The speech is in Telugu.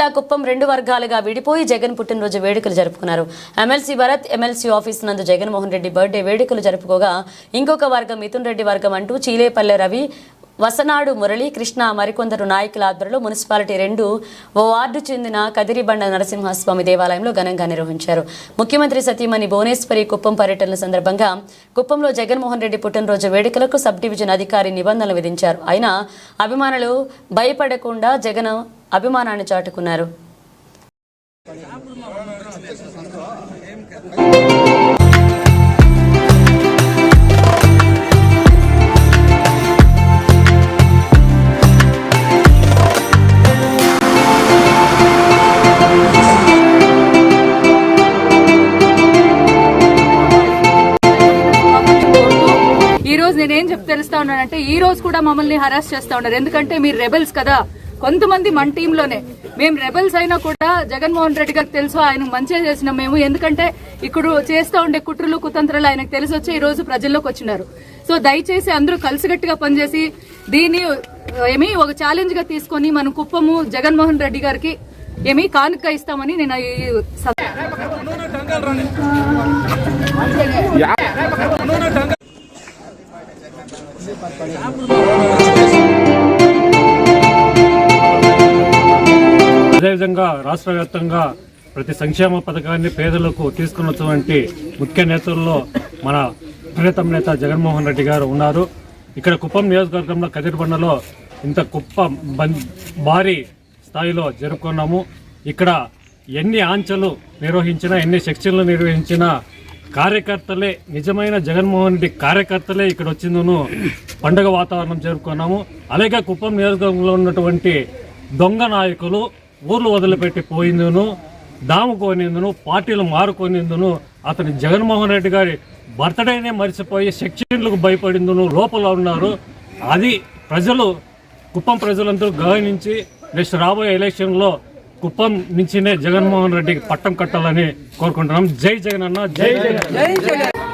జిల్లా కుప్పం రెండు వర్గాలుగా విడిపోయి జగన్ పుట్టినరోజు వేడుకలు జరుపుకున్నారు. ఎమ్మెల్సీ భరత్ ఎమ్మెల్సీ ఆఫీస్ నందు జగన్మోహన్ రెడ్డి బర్త్డే వేడుకలు జరుపుకోగా ఇంకొక వర్గం మిథున్ రెడ్డి వర్గం అంటూ చీలేపల్లె రవి వసనాడు మురళి కృష్ణ మరికొందరు నాయకుల ఆధ్వర్యంలో మున్సిపాలిటీ రెండు ఓ వార్డు చెందిన కదిరిబండ నరసింహస్వామి దేవాలయంలో ఘనంగా నిర్వహించారు. ముఖ్యమంత్రి సతీమణి భువనేశ్వరి కుప్పం పర్యటన సందర్భంగా కుప్పంలో జగన్మోహన్ రెడ్డి పుట్టినరోజు వేడుకలకు సబ్ డివిజన్ అధికారి నిబంధనలు విధించారు. అయినా అభిమానులు భయపడకుండా జగన్ అభిమానాన్ని చాటుకున్నారు. ఈ రోజు నేనేం చెప్తే తెలుస్తా ఉన్నానంటే ఈ రోజు కూడా మమ్మల్ని హరాస్ చేస్తా ఉన్నారు. ఎందుకంటే మీరు రెబెల్స్ కదా. కొంతమంది మన టీంలోనే. మేము రెబెల్స్ అయినా కూడా జగన్మోహన్ రెడ్డి గారికి తెలుసు ఆయన మంచిగా చేసినాం మేము. ఎందుకంటే ఇప్పుడు చేస్తూ ఉండే కుట్రలు కుతంత్రాలు ఆయనకు తెలిసి వచ్చి ఈ రోజు ప్రజల్లోకి వచ్చినారు. సో దయచేసి అందరూ కలిసికట్టుగా పనిచేసి దీన్ని ఏమి ఒక ఛాలెంజ్గా తీసుకొని మనం కుప్పము జగన్మోహన్ రెడ్డి గారికి ఏమి కానుక ఇస్తామని నేను ఈ అదేవిధంగా రాష్ట్ర వ్యాప్తంగా ప్రతి సంక్షేమ పథకాన్ని పేదలకు తీసుకున్నటువంటి ముఖ్య నేతల్లో మన ప్రియతమ నేత జగన్మోహన్ రెడ్డి గారు ఉన్నారు. ఇక్కడ కుప్పం నియోజకవర్గంలో కదిరిబండలో ఇంత కుప్ప బం- భారీ స్థాయిలో జరుపుకున్నాము. ఇక్కడ ఎన్ని ఆంచలు నిర్వహించినా ఎన్ని సెక్షన్లు నిర్వహించినా కార్యకర్తలే నిజమైన జగన్మోహన్ రెడ్డి కార్యకర్తలే ఇక్కడ వచ్చిందను పండగ వాతావరణం జరుపుకున్నాము. అలాగే కుప్పం నియోజకవర్గంలో ఉన్నటువంటి దొంగ నాయకులు ఊర్లు వదిలిపెట్టి పోయిందును దాముకోనిందును పార్టీలు మారుకోనిందును అతని జగన్మోహన్ రెడ్డి గారి బర్త్డేనే మర్చిపోయి సెక్షన్లకు భయపడిందును లోపల ఉన్నారు. అది ప్రజలు కుప్పం ప్రజలందరూ గమనించి నెక్స్ట్ రాబోయే ఎలక్షన్లో కుప్పం నుంచినే జగన్మోహన్ రెడ్డికి పట్టం కట్టాలని కోరుకుంటున్నాం. జై జగన్. అన్న జై జగన్.